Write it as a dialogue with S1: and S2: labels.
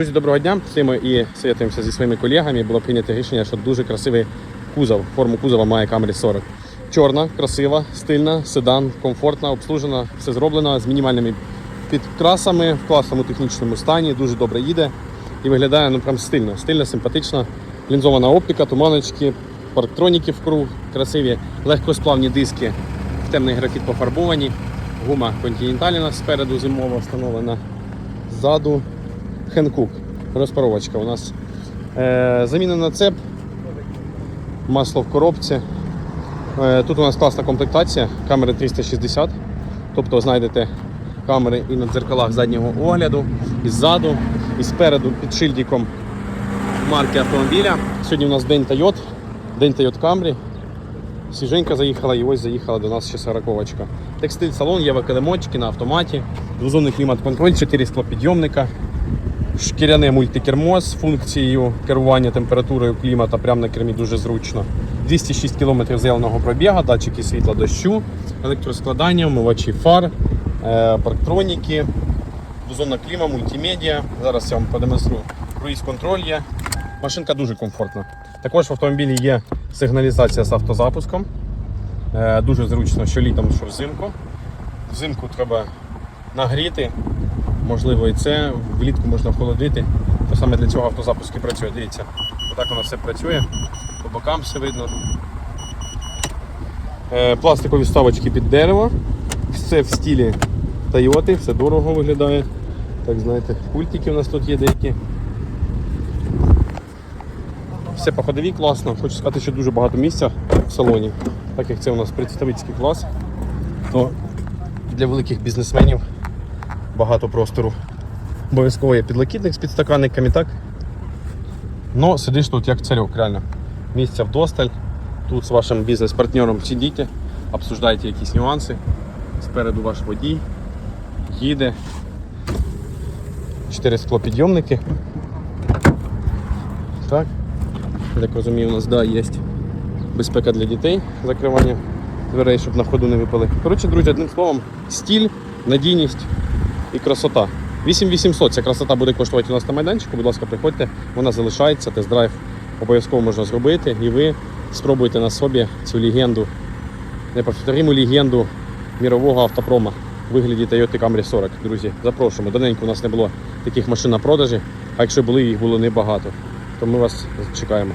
S1: Друзі, доброго дня. Стоїмо і святуємося зі своїми колегами. Було прийнято рішення, що дуже красивий кузов, форму кузова має Camry 40. Чорна, красива, стильна, седан, комфортна, обслужена, все зроблено з мінімальними підкрасами в класному технічному стані, дуже добре їде і виглядає ну прям стильно, стильно, симпатично. Лінзована оптика, туманочки, парктроніки в круг, красиві, легкосплавні диски в темний графіт пофарбовані. Гума континентальна спереду зимова встановлена. Ззаду Хенкук. Розпаровочка у нас. Е, замінена цеп, масло в коробці. Е, тут у нас класна комплектація, камери 360. Тобто знайдете камери і на дзеркалах заднього огляду, і ззаду, і спереду під шильдиком марки автомобіля. Сьогодні у нас день Тойот, день Тойот Camry. Свіженька заїхала і ось заїхала до нас ще сороковочка. Текстиль салон, є килимочки на автоматі, двозонний клімат-контроль, 4 склопідйомника, шкіряне мультикермо з функцією керування температурою клімата прямо на кермі дуже зручно. 206 км зеленого пробігу, датчики світла дощу, електроскладання, вмивачі фар, е, парктроніки, двозонна кліма, мультимедіа. Зараз я вам продемонструю. Круїз контроль є. Машинка дуже комфортна. Також в автомобілі є сигналізація з автозапуском. Е, Дуже зручно, що літом, що взимку. Взимку треба нагріти, можливо, і це. Влітку можна охолодити. То саме для цього автозапуск і працює. Дивіться, отак воно все працює. По бокам все видно. Е, Пластикові вставочки під дерево. Все в стилі Toyota, все дорого виглядає. Так, знаєте, пультики у нас тут є деякі. Все по ходовій класно. Хочу сказати, що дуже багато місця в салоні. Так як це у нас представницький клас, то для великих бізнесменів багато простору. Обов'язково є підлокітник з підстаканниками, так? Ну, сидиш тут як царьок, реально. Місця вдосталь. Тут з вашим бізнес-партнером сидите, обсуждаєте якісь нюанси. Спереду ваш водій їде. Чотири склопідйомники. Так. Я так розумію, у нас да, є безпека для дітей, закривання дверей, щоб на ходу не випали. Коротше, друзі, одним словом, стіль, надійність і красота. 8800 ця красота буде коштувати у нас на майданчику. Будь ласка, приходьте, вона залишається, тест-драйв обов'язково можна зробити. І ви спробуйте на собі цю легенду, неповториму легенду мірового автопрома в вигляді Toyota Camry 40. Друзі, запрошуємо. Давненько у нас не було таких машин на продажі, а якщо були, їх було небагато. То ми вас чекаємо.